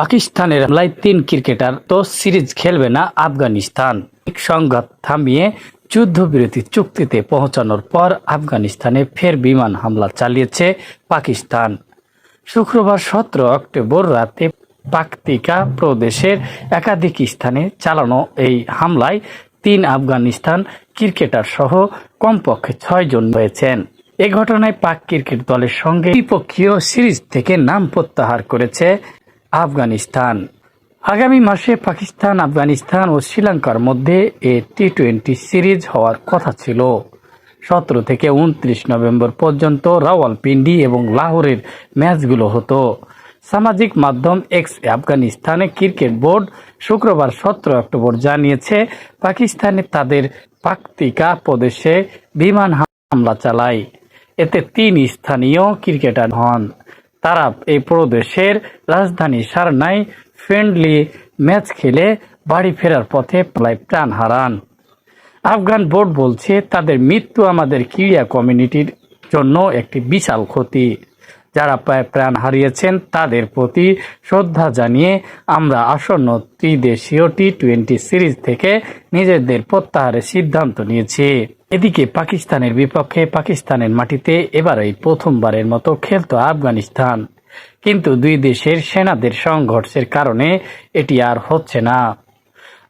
পাকিস্তানের হামলায় তিন ক্রিকেটার তো সিরিজ খেলবে না আফগানিস্তান। সংঘাত থামিয়ে যুদ্ধবিরতি চুক্তিতে পৌঁছানোর পর আফগানিস্তানে ফের বিমান হামলা চালিয়েছে পাকিস্তান। শুক্রবার সতেরো অক্টোবর রাতে পাকতিকা প্রদেশের একাধিক স্থানে চালানো এই হামলায় তিন আফগানিস্তান ক্রিকেটার সহ কমপক্ষে ছয় জন হয়েছেন এ ঘটনায় পাক ক্রিকেট দলের সঙ্গে দ্বিপক্ষীয় সিরিজ থেকে নাম প্রত্যাহার করেছে আফগানিস্তান। আগামী মাসে পাকিস্তান, আফগানিস্তান ও শ্রীলঙ্কার মধ্যে এ টি টোয়েন্টি সিরিজ হওয়ার কথা ছিল। সতেরো থেকে উনত্রিশ নভেম্বর পর্যন্ত রাওয়ালপিন্ডি এবং লাহোরের ম্যাচগুলো হতো। সামাজিক মাধ্যম এক্স আফগানিস্তানে ক্রিকেট বোর্ড শুক্রবার সতেরো অক্টোবর জানিয়েছে, পাকিস্তানে তাদের পাকতিকা প্রদেশে বিমান হামলা চালায়। এতে তিন স্থানীয় ক্রিকেটার হন। তারা এই প্রদেশের রাজধানী সারনায় ফ্রেন্ডলি ম্যাচ খেলে বাড়ি ফেরার পথে প্রায় প্রাণ হারান। আফগান বোর্ড বলছে, তাদের মৃত্যু আমাদের ক্রীড়া কমিউনিটির জন্য একটি বিশাল ক্ষতি। যারা প্রাণ হারিয়েছেন তাদের প্রতি শ্রদ্ধা জানিয়ে আমরা আসন্ন ত্রিদেশীয় টি টোয়েন্টি সিরিজ থেকে নিজেদের প্রত্যাহারের সিদ্ধান্ত নিয়েছি। এদিকে পাকিস্তানের বিপক্ষে পাকিস্তানের মাটিতে এবারই প্রথমবারের মতো খেলত আফগানিস্তান। কিন্তু দুই দেশের সেনাদের সংঘর্ষের কারণে এটি আর হচ্ছে না।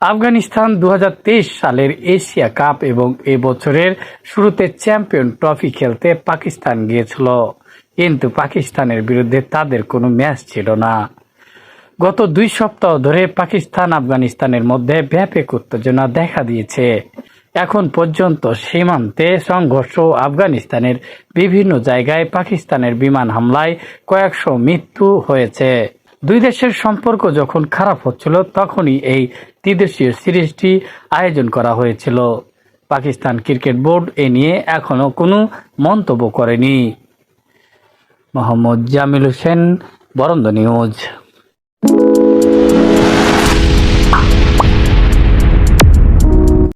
আফগানিস্তান দু হাজার তেইশ সালের এশিয়া কাপ এবং এ বছরের শুরুতে চ্যাম্পিয়ন ট্রফি খেলতে পাকিস্তান গিয়েছিল। কিন্তু পাকিস্তানের বিরুদ্ধে তাদের কোনো ম্যাচ ছিল না। গত দুই সপ্তাহ ধরে পাকিস্তান আফগানিস্তানের মধ্যে ব্যাপক উত্তেজনা দেখা দিয়েছে। এখন পর্যন্ত সীমান্তে সংঘর্ষ আফগানিস্তানের বিভিন্ন জায়গায় পাকিস্তানের বিমান হামলায় কয়েকশো মৃত্যু হয়েছে। দুই দেশের সম্পর্ক যখন খারাপ হচ্ছিল, তখনই এই ত্রিদেশীয় সিরিজটি আয়োজন করা হয়েছিল। পাকিস্তান ক্রিকেট বোর্ড এ নিয়ে এখনও কোনো মন্তব্য করেনি। মোহাম্মদ জামিল হোসেন বরন্দ নিউজ।